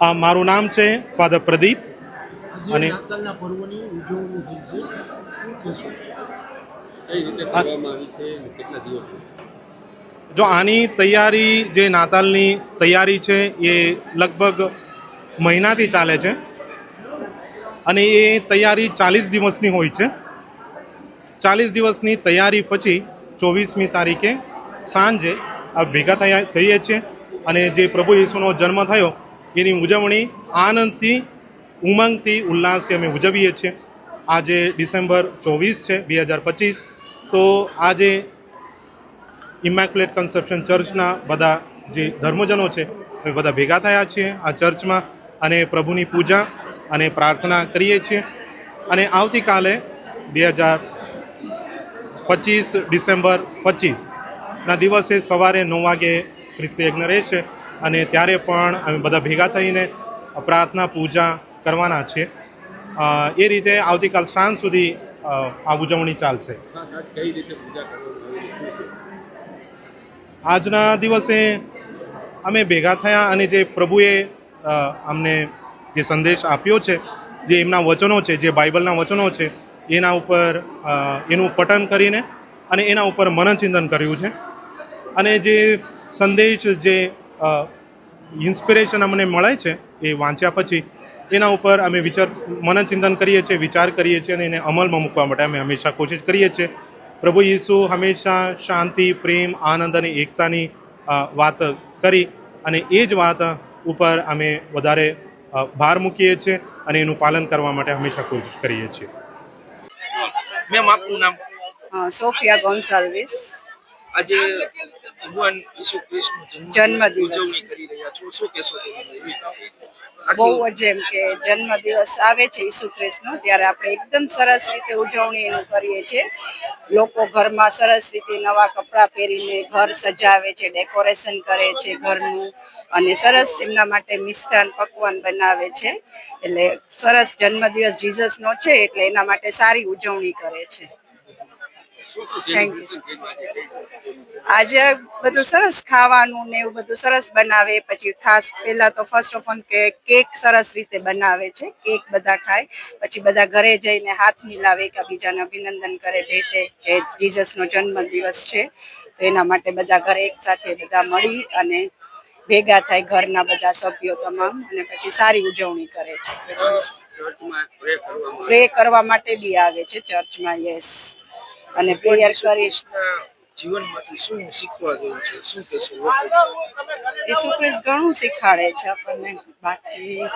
આ મારું નામ છે ફાધર પ્રદીપ અને- જો આની તૈયારી જે નાતાલની તૈયારી છે એ લગભગ મહિનાથી ચાલે છે અને એ તૈયારી ચાલીસ દિવસની હોય છે. ચાલીસ દિવસની તૈયારી પછી ચોવીસમી તારીખે સાંજે આ ભેગા થયા થઈએ છીએ. અને જે પ્રભુ યેસુનો જન્મ થયો, એની ઉજવણી આનંદથી, ઉમંગથી, ઉલ્લાસથી અમે ઉજવીએ છીએ. આજે ડિસેમ્બર ચોવીસ છે, બે હજાર પચીસ. તો આજે ઇમેક્યુલેટ કન્સેપ્શન ચર્ચના બધા જે ધર્મજનો છે એ બધા ભેગા થયા છીએ આ ચર્ચમાં અને પ્રભુની પૂજા અને પ્રાર્થના કરીએ છીએ. અને આવતીકાલે બે હજાર પચીસ ડિસેમ્બર પચીસના દિવસે સવારે નવ વાગે ખ્રિસ્તી યજ્ઞ રહેશે અને ત્યારે પણ અમે બધા ભેગા થઈને પ્રાર્થના પૂજા કરવાના છીએ. એ રીતે આવતીકાલ સાંજ સુધી આ ઉજવણી ચાલશે. છે? આજના દિવસે અમે ભેગા થયા અને જે પ્રભુએ અમને જે સંદેશ આપ્યો છે જે એમના વચનો છે જે બાઇબલના વચનો છે એના ઉપર એનું પઠન કરીને અને એના ઉપર મનચિંતન કર્યું છે. અને જે સંદેશ જે ઇન્સ્પિરેશન અમને મળે છે એ વાંચ્યા પછી એના ઉપર અમે વિચાર મનનચિંતન કરીએ છીએ વિચાર કરીએ છીએ અને એને અમલમાં મૂકવા માટે અમે હંમેશા કોશિશ કરીએ છીએ. પ્રભુ ઈસુ હંમેશા શાંતિ પ્રેમ આનંદ અને એકતાની વાત કરી અને એ જ વાત ઉપર અમે વધારે ભાર મૂકીએ છીએ અને એનું પાલન કરવા માટે હંમેશા કોશિશ કરીએ છીએ. મેમ આપનું નામ? સોફિયા ગોન્સાલ્વિસ. આજે ભગવાન ઈસુ ખ્રિસ્તનો જન્મદિવસ. ઉજવણી કરી રહ્યા છો. શું કહેશો બહુ જ એમ કે જન્મદિવસ આવે છે ઈસુ ખ્રિસ્તનો ત્યારે આપણે એકદમ સરસ રીતે ઉજવણી એનું કરીએ છીએ. લોકો ઘરમાં સરસ રીતે નવા કપડાં પહેરીને ઘર સજાવે છે ડેકોરેશન કરે છે ઘરનું અને સરસ એમના માટે મિષ્ટાન પકવાન બનાવે છે. એટલે સરસ જન્મદિવસ જીસસનો છે એટલે એના માટે સારી ઉજવણી કરે છે. કર્યું આજે બધું સરસ ખાવાનું ને એવું બધું સરસ બનાવે. પછી ખાસ પહેલા તો ફર્સ્ટ ઓફ ઓલ કે કેક સરસ રીતે બનાવે છે. કેક બધા ખાય. પછી બધા ઘરે જઈને હાથ મિલાવે એકબીજાને અભિનંદન કરે ભેટે કે જીસસનો જન્મદિવસ છે. તો એના માટે બધા ઘરે એક સાથે બધા મળી અને ભેગા થાય ઘરના બધા સભ્યો તમામ અને પછી સારી ઉજવણી કરે છે. ચર્ચમાં પ્રે કરવા માટે બી આવે છે ચર્ચમાં યસ અને પ્રેયર કરીશ. જીવનમાંથી શું શીખવા જેવું છે? શું કહેશો? ઈસુ ખ્રિસ્ત ઘણું શીખવાડે છે આપણને. બાકી